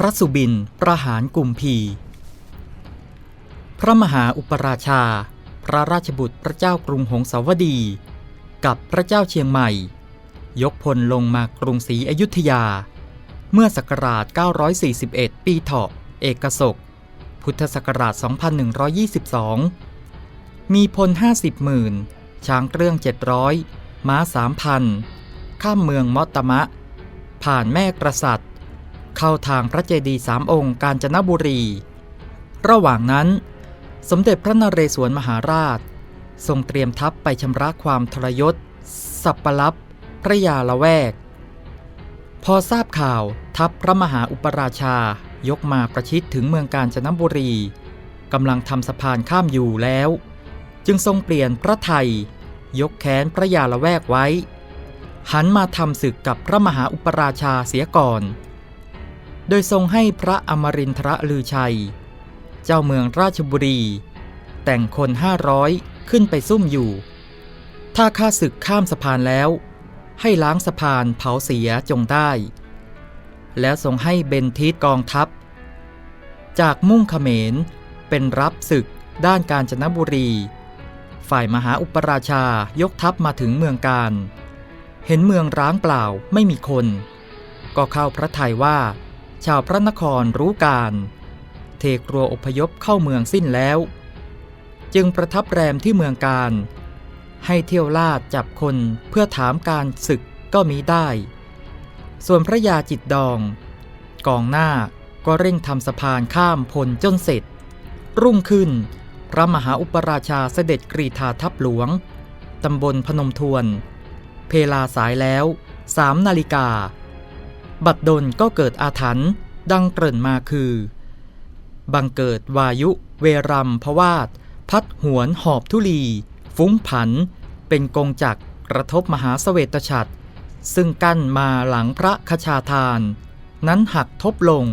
พระสุบินประหารกุมพี พระมหาอุปราชา พระราชบุตรพระเจ้ากรุงหงสาวดี กับพระเจ้าเชียงใหม่ ยกพลลงมากรุงศรีอยุธยา เมื่อศักราช 941 ปีเถาะ เอกศก พุทธศักราช 2122 มีพล 50หมื่นช้างเครื่อง 700 ม้า 3,000 ข้ามเมืองมอตตมะ ผ่านแม่กษัตริย์ เข้าทางพระเจดีย์สามองค์กาญจนบุรี ระหว่างนั้น สมเด็จพระนเรศวรมหาราช ทรงเตรียมทัพไปชำระความทรยศ สัปลับพระยาละแวก พอทราบข่าวทัพพระมหาอุปราชายกมาประชิดถึงเมืองกาญจนบุรีกำลังทำสะพานข้ามอยู่แล้ว จึงทรงเปลี่ยนพระไทย ยกแค้นพระยาละแวกไว้ หันมาทำศึกกับพระมหาอุปราชาเสียก่อน โดยทรงให้พระอมรินทรลือชัย เจ้าเมืองราชบุรี แต่งคนห้าร้อยขึ้นไปซุ่มอยู่ ถ้าข้าศึกข้ามสะพานแล้ว ให้ล้างสะพานเผาเสียจงได้ แล้วทรงให้เบนทิตกองทัพ จากมุ่งเขมรเป็นรับศึกด้านการจนบุรี ฝ่ายมหาอุปราชายกทัพมาถึงเมืองการ เห็นเมืองร้างเปล่าไม่มีคน ก็เข้าพระทัยว่า ชาวพระนครรู้การ เทครัวอพยพเข้าเมืองสิ้นแล้ว จึงประทับแรมที่เมืองการ ให้เที่ยวลาดจับคนเพื่อถามการศึกก็มีได้ ส่วนพระยาจิตดอง กองหน้าก็เร่งทำสะพานข้ามพลจนเสร็จ รุ่งขึ้น พระมหาอุปราชาเสด็จกรีธาทัพหลวงตำบลพนมทวน เพลาสายแล้วสามนาฬิกา บัดดลก็เกิดอาถรรพ์ดังเกริ่นมาคือ บังเกิดวายุเวรัมพวาดพัดหวนหอบทุลี ฟุ้งผัน เป็นกงจักรกระทบมหาเสวตฉัตรซึ่งกั้นมาหลังพระคชาทาน นั้นหักทบลง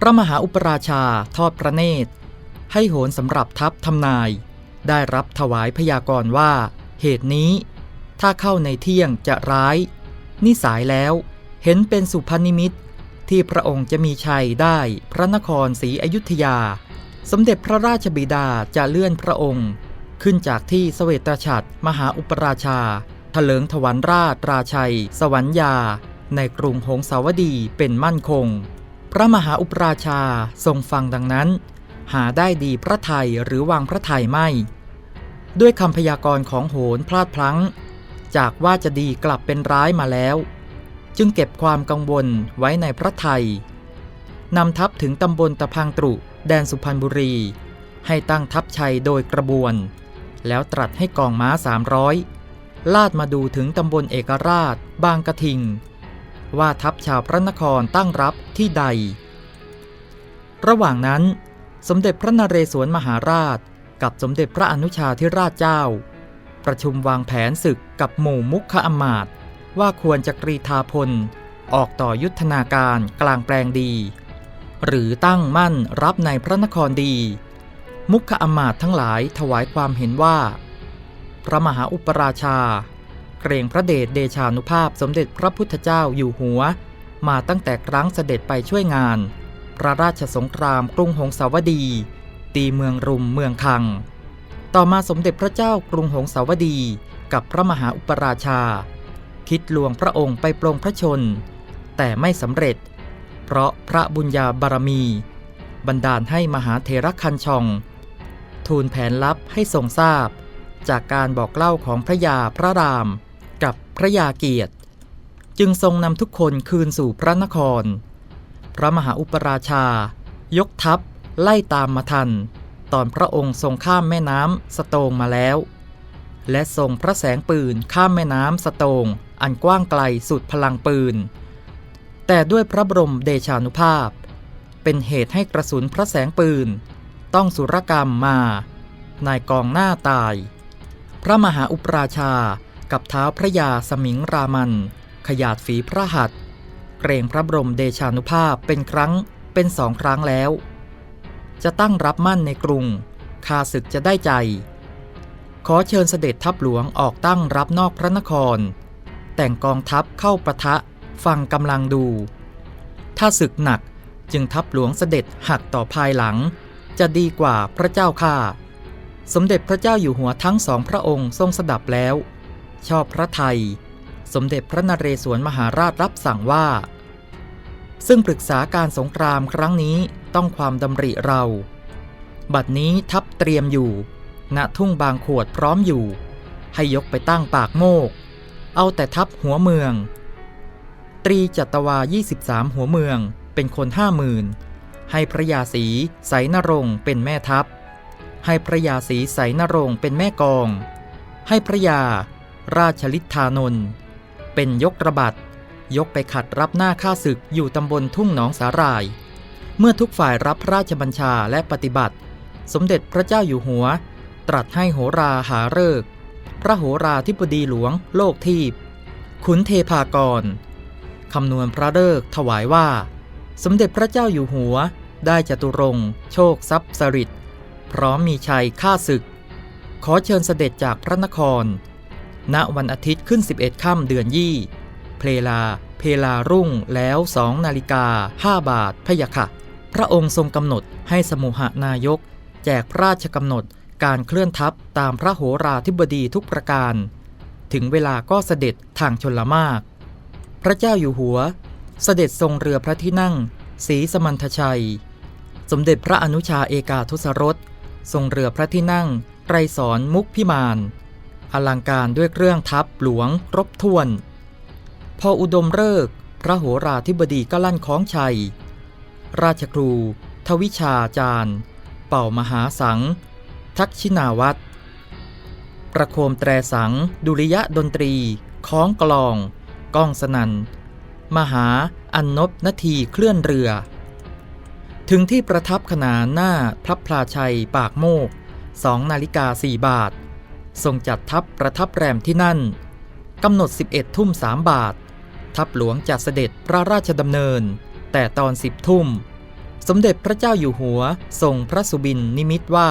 พระมหาอุปราชาทอดพระเนตร ให้โหนสำหรับทัพทำนาย ได้รับถวายพยากรณ์ว่า เหตุนี้ ถ้าเข้าในเที่ยงจะร้าย นิสายแล้ว เห็นเป็นสุพรรณนิมิตที่พระองค์จะมีชัยได้พระนครศรีอยุธยา สมเด็จพระราชบิดาจะเลื่อนพระองค์ ขึ้นจากที่เสวตฉัตรมหาอุปราชาถลิงถวันราชราชัย สวรรยา ในกรุงหงสาวดีเป็นมั่นคง พระมหาอุปราชาทรงฟังดังนั้น หาได้ดีพระไทยหรือวางพระไทยไม่ ด้วยคำพยากรณ์ของโหนพลาดพลั้ง จากว่าจะดีกลับเป็นร้ายมาแล้ว จึงเก็บความกังวลไว้ในพระไทยนำทัพถึงตำบลตะพังตรุแดนสุพรรณบุรี ให้ตั้งทัพชัยโดยกระบวน แล้วตรัสให้กองม้าสามร้อยลาดมาดูถึงตำบลเอกราช บางกระทิง ว่าทัพชาวพระนครตั้งรับที่ใด ระหว่างนั้นสมเด็จพระนเรศวรมหาราช กับสมเด็จพระอนุชาธิราชเจ้า ประชุมวางแผนศึกกับหมู่มุขอมาตย์ ว่าควรจะกรีธาพล ออกต่อยุทธนาการกลางแปลงดี หรือตั้งมั่นรับในพระนครดี มุขอมาตทั้งหลายถวายความเห็นว่า พระมหาอุปราชา เกรงพระเดชเดชานุภาพสมเด็จพระพุทธเจ้าอยู่หัว มาตั้งแต่ครั้งเสด็จไปช่วยงาน พระราชสงครามกรุงหงสาวดี ตีเมืองรุมเมืองคัง ต่อมาสมเด็จพระเจ้ากรุงหงสาวดีกับพระมหาอุปราชา คิดลวงพระองค์ไปปรงพระชน แต่ไม่สำเร็จ เพราะพระบุญญาบารมี บันดาลให้มหาเถรคันชอง ทูลแผนลับให้ทรงทราบ จากการบอกเล่าของพระยาพระราม กับพระยาเกียรติ จึงทรงนำทุกคนคืนสู่พระนคร พระมหาอุปราชายกทัพไล่ตามมาทัน ตอนพระองค์ทรงข้ามแม่น้ำสโตงมาแล้ว และส่งพระแสงปืนข้ามแม่น้ำสโตง อันกว้างไกลสุดพลังปืน แต่ด้วยพระบรมเดชานุภาพ เป็นเหตุให้กระสุนพระแสงปืน ต้องสุรกรรมมา นายกองหน้าตาย พระมหาอุปราชากับเท้าพระยาสมิงรามัน ขยาดฝีพระหัตเกรงพระบรมเดชานุภาพเป็นครั้งเป็นสองครั้งแล้ว จะตั้งรับมั่นในกรุงคาศึกจะได้ใจ ขอเชิญเสด็จทัพหลวงออกตั้งรับนอกพระนคร แต่งกองทัพเข้าประทะฟังกำลังดู ถ้าศึกหนักจึงทัพหลวงเสด็จหักต่อภายหลัง จะดีกว่าพระเจ้าข้าสมเด็จพระเจ้าอยู่หัวทั้งสองพระองค์ทรงสดับแล้ว ชอบพระไทย สมเด็จพระนเรศวรมหาราชรับสั่งว่า ซึ่งปรึกษาการสงครามครั้งนี้ต้องความดำริเรา บัดนี้ทัพเตรียมอยู่ ณทุ่งบางขวดพร้อมอยู่ ให้ยกไปตั้งปากโมก เอาแต่ทัพหัวเมือง ตรีจัตวา 23 หัวเมืองเป็นคนห้าหมื่นให้พระยาศรีไสนรงค์เป็นแม่ทัพ ให้พระยาศรีไสนรงค์เป็นแม่กอง ให้พระยา ราชลิทธานนท์เป็นยกระบัดยกไปขัดรับหน้าข้าศึกอยู่ตำบลทุ่งหนองสาหร่าย เมื่อทุกฝ่ายรับพระราชบัญชาและปฏิบัติ สมเด็จพระเจ้าอยู่หัว ตรัสให้โหราหาเลิก พระโหราธิบดีหลวงโลกทีพขุนเทพากรคำนวณพระเลิกถวายว่า สมเด็จพระเจ้าอยู่หัวได้จตุรงโชคทรัพย์สริดพร้อมมีชัยฆ่าศึก ขอเชิญเสด็จจากพระนคร ณวันอาทิตย์ขึ้น 11 ค่ำเดือนยี่ เพลลาเพลารุ่งแล้วสองนาฬิกาห้าบาทพยะค่ะ พระองค์ทรงกำหนดให้สมุหนายก แจกพระราชกำหนด การเคลื่อนทัพตามพระโหราธิบดีทุกประการ ถึงเวลาก็เสด็จทางชนละมาก พระเจ้าอยู่หัว เสด็จทรงเรือพระที่นั่งสีสมันทชัย สมเด็จพระอนุชาเอกาทศรสทรงเรือพระที่นั่งไกรสอนมุกพิมาน อลังการด้วยเครื่องทัพหลวงครบถ้วน พออุดมเลิกพระโหราธิบดีก็ลั่นคล้องชัย ราชครู ทวิชาจารย์ เป่ามหาสัง ทักชินาวัตรประโคมแตรสัง ดุริยะดนตรีคล้องกลอง ก้องสนัน มหาอันนบนาทีเคลื่อนเรือ ถึงที่ประทับขนานหน้าพระพลาชัยปากโมกสองนาฬิกาสี่บาท ทรงจัดทัพประทับแรมที่นั่น กำหนด 11 ทุ่มสามบาท ทัพหลวงจัดเสด็จพระราชดำเนิน แต่ตอนสิบทุ่ม สมเด็จพระเจ้าอยู่หัวทรงพระสุบินนิมิตว่า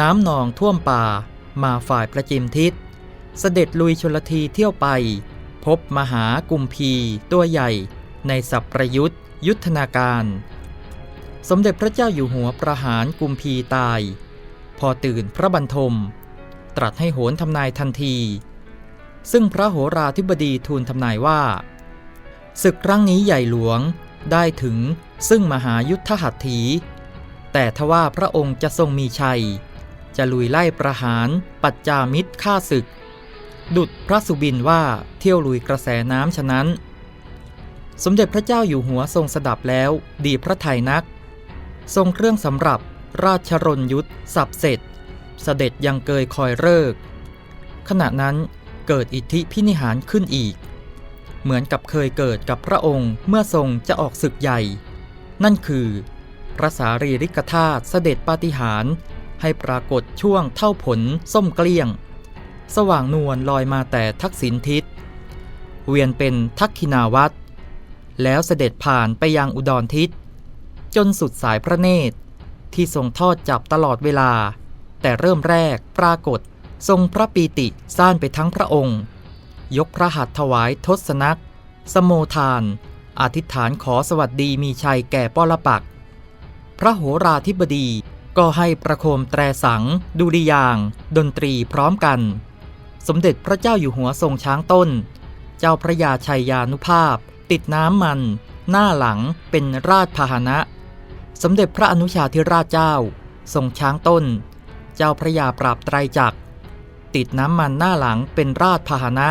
น้ำหนองท่วมป่ามาฝ่ายประจิมทิศ เสด็จลุยชลทีเที่ยวไป พบมหากุมพีตัวใหญ่ในสับประยุทธ์ยุทธนาการ สมเด็จพระเจ้าอยู่หัวประหารกุมพีตาย พอตื่นพระบรรทม ตรัสให้โหนทำนายทันที ซึ่งพระโหราธิบดีทูลทำนายว่า ศึกครั้งนี้ใหญ่หลวงได้ถึงซึ่งมหายุทธหัตถี แต่ทว่าพระองค์จะทรงมีชัย จะลุยไล่ประหาร ปัจจามิตรฆ่าศึก ดุดพระสุบินว่าเที่ยวลุยกระแสน้ำฉะนั้น สมเด็จพระเจ้าอยู่หัวทรงสดับแล้วดีพระไทยนัก ทรงเครื่องสำหรับราชรนยุทธสับเสร็จ เสด็จยังเกยคอยเลิกขณะนั้นเกิดอิทธิพินิหารขึ้นอีก เหมือนกับเคยเกิดกับพระองค์เมื่อทรงจะออกศึกใหญ่ นั่นคือพระสารีริกธาตุเสด็จปาฏิหาริ ให้ปรากฏช่วงเท่าผลส้มเกลี้ยง สว่างนวลลอยมาแต่ทักษิณทิศ เวียนเป็นทักขินาวัตรแล้วเสด็จผ่านไปยังอุดรทิศ จนสุดสายพระเนตร ที่ทรงทอดจับตลอดเวลา แต่เริ่มแรกปรากฏทรงพระปีติซ่านไปทั้งพระองค์ ยกพระหัตถ์ถวายทศนัก สโมทาน อธิษฐานขอสวัสดีมีชัยแก่ปอลปัก พระโหราธิบดี ก็ให้ประโคมแตรสัง ดุริยาง ดนตรีพร้อมกัน สมเด็จพระเจ้าอยู่หัวทรงช้างต้น เจ้าพระยาชัยยานุภาพ ติดน้ำมัน หน้าหลังเป็นราชพาหนะ สมเด็จพระอนุชาธิราชเจ้า ทรงช้างต้น เจ้าพระยาปราบไตรจักร ติดน้ำมันหน้าหลังเป็นราชพาหนะ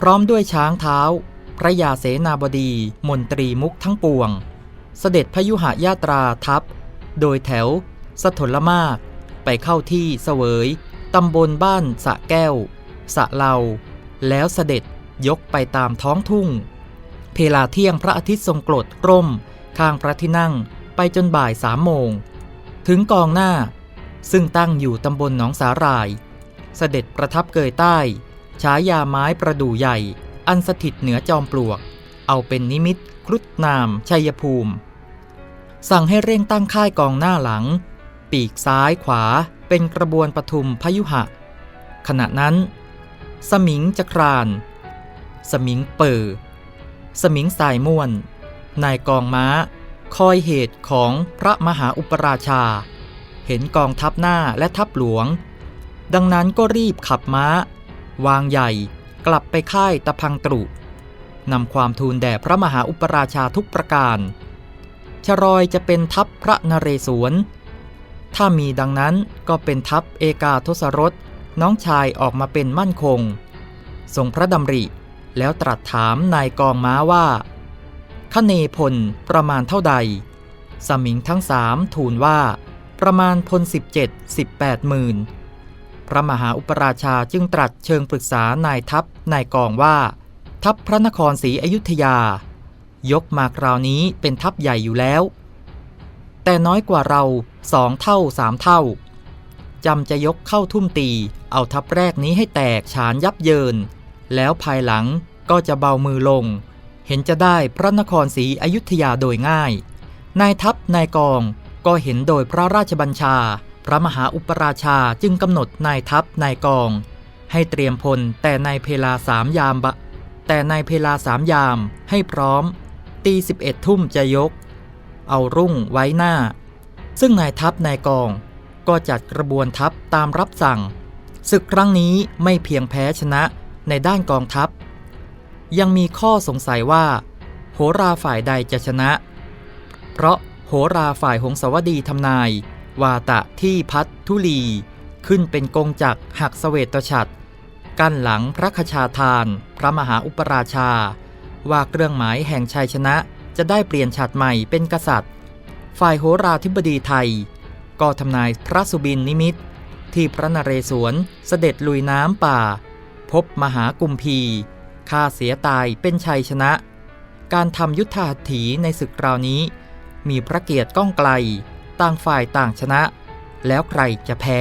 พร้อมด้วยช้างเท้า พระยาเสนาบดีมนตรีมุกทั้งปวง เสด็จพยุหญาตราทัพ โดยแถว สถลมาก ไปเข้าที่เสวยตำบลบ้านสะแก้ว สะเลา แล้วเสด็จยกไปตามท้องทุ่ง เพลาเที่ยงพระอาทิตย์ทรงกรดร่ม ข้างพระที่นั่งไปจนบ่ายสามโมง ถึงกองหน้า ซึ่งตั้งอยู่ตำบลหนองสาหร่าย เสด็จประทับเกยใต้ฉายาไม้ประดู่ใหญ่ อันสถิตเหนือจอมปลวก เอาเป็นนิมิตครุฑนามชัยภูมิ สั่งให้เร่งตั้งค่ายกองหน้าหลัง ปีกซ้ายขวาเป็นกระบวนปทุมพยุหะ ขณะนั้น สมิงจะคราน สมิงเปิดสมิงสายม่วน นายกองม้า คอยเหตุของพระมหาอุปราชา เห็นกองทัพหน้าและทัพหลวง ดังนั้นก็รีบขับม้า วางใหญ่กลับไปค่ายตะพังตรุนำความทูลแด่พระมหาอุปราชาทุกประการชรอยจะเป็นทัพพระนเรศวร ถ้ามีดังนั้นก็เป็นทัพเอกาทศรสน้องชายออกมาเป็นมั่นคง ทรงพระดำริ แล้วตรัสถามนายกองม้าว่าคเนพลประมาณเท่าใด สมิงทั้งสามทูลว่า ประมาณพล 17 18หมื่นพระมหาอุปราชาจึงตรัสเชิงปรึกษานายทัพนายกองว่า ทัพพระนครศรีอยุธยา ยกมาคราวนี้เป็นทัพใหญ่อยู่แล้ว แต่น้อยกว่าเราสองเท่าสามเท่าจำจะยกเข้าทุ่มตี เอาทัพแรกนี้ให้แตกฉานยับเยิน แล้วภายหลังก็จะเบามือลง เห็นจะได้พระนครศรีอยุธยาโดยง่าย นายทัพนายกองก็เห็นโดยพระราชบัญชา พระมหาอุปราชาจึงกำหนดนายทัพนายกอง ให้เตรียมพลแต่ในเพลาสามยามบะ แต่ในเพลาสามยามให้พร้อม ตีสิบเอ็ดทุ่มจะยก เอารุ่งไว้หน้า ซึ่งนายทัพนายกอง ก็จัดกระบวนทัพตามรับสั่ง ศึกครั้งนี้ไม่เพียงแพ้ชนะในด้านกองทัพ ยังมีข้อสงสัยว่า โหราฝ่ายใดจะชนะ เพราะโหราฝ่ายหงสาวดีทำนาย วาตะที่พัททุลี ขึ้นเป็นกงจักหักเสวตฉัตรกั้นหลังพระคชาทาน พระมหาอุปราชา ว่าเครื่องหมายแห่งชัยชนะ จะได้เปลี่ยนฉัตรใหม่เป็นกษัตริย์ ฝ่ายโหราธิบดีไทย ก็ทำนายพระสุบินนิมิต ที่พระนเรศวรเสด็จลุยน้ำป่า พบมหากุมพีฆ่าเสียตายเป็นชัยชนะ การทำยุทธหัตถีในศึกคราวนี้ มีพระเกียรติก้องไกล ต่างฝ่ายต่างชนะ แล้วใครจะแพ้